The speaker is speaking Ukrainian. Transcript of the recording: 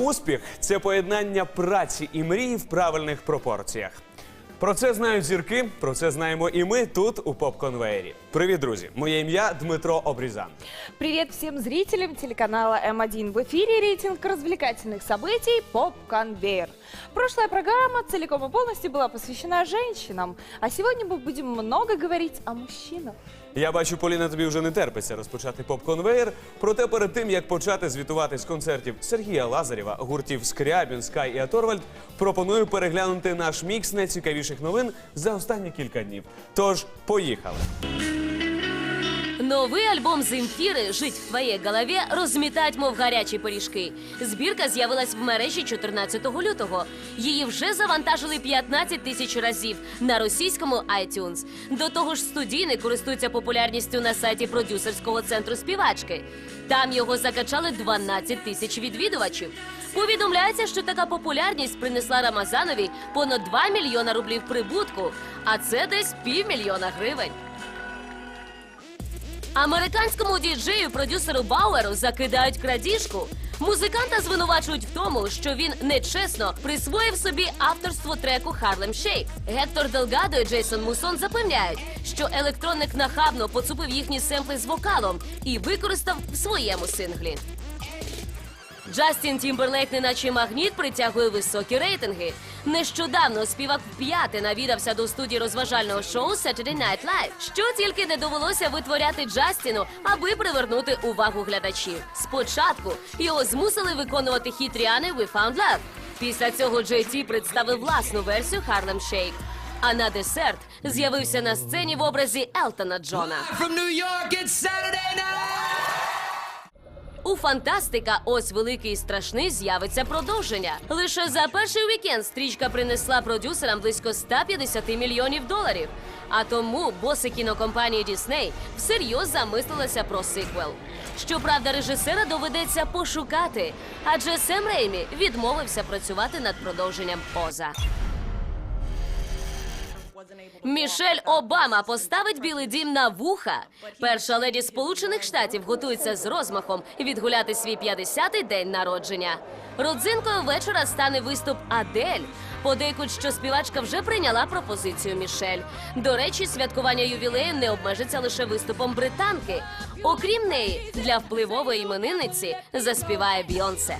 Успіх це поєднання праці і мрії в правильних пропорціях. Про це знають зірки, про це знаємо і ми тут у поп-конвеєрі. Привіт, друзі! Моє ім'я Дмитро Обрізан. Привет всем зрителям телеканала М1. В эфире рейтинг развлекательных событий «Поп Конвейер». Прошлая программа целиком и полностью была посвящена женщинам, а сегодня мы будем много говорить о мужчинах. Я бачу, Поліна, тобі вже не терпиться розпочати поп-конвеєр. Проте перед тим як почати звітувати з концертів Сергія Лазарєва, гуртів Скрябін, Скай і Аторвальд, пропоную переглянути наш мікс найцікавіших новин за останні кілька днів. Тож, поїхали. Новий альбом Земфіри Жить в твоїй голові розмітать, мов гарячі пиріжки. Збірка з'явилась в мережі 14 лютого. Її вже завантажили 15 тисяч разів на російському iTunes. До того ж, студійний користується популярністю на сайті продюсерського центру співачки. Там його закачали 12 тисяч відвідувачів. Повідомляється, що така популярність принесла Рамазанові понад 2 мільйона рублів прибутку, а це десь півмільйона гривень. Американському діджею продюсеру Бауеру закидають крадіжку. Музиканта звинувачують в тому, що він нечесно присвоїв собі авторство треку Харлем Шейк. Гектор Делгадо і Джейсон Мусон запевняють, що електронник нахабно поцупив їхні семпли з вокалом і використав в своєму синглі. Джастін Тімберлейк, неначе магніт, притягує високі рейтинги. Нещодавно співак вп'яте навідався до студії розважального шоу Saturday Night Live. Що тільки не довелося витворяти Джастіну, аби привернути увагу глядачів. Спочатку його змусили виконувати хіт Ріани «We Found Love». Після цього Джей Ті представив власну версію Harlem Shake. А на десерт з'явився на сцені в образі Елтона Джона. From New York, it's Saturday night. У фантастика ось великий і страшний з'явиться продовження. Лише за перший вікенд стрічка принесла продюсерам близько 150 мільйонів доларів. А тому боси кінокомпанії Disney всерйоз замислилися про сиквел. Щоправда, режисера доведеться пошукати, адже Сем Реймі відмовився працювати над продовженням Оза. Мішель Обама поставить білий дім на вуха. Перша леді Сполучених Штатів готується з розмахом відгуляти свій 50-й день народження. Родзинкою вечора стане виступ Адель. Подейкуть, що співачка вже прийняла пропозицію Мішель. До речі, святкування ювілею не обмежиться лише виступом британки. Окрім неї, для впливової іменинниці заспіває Бйонсе.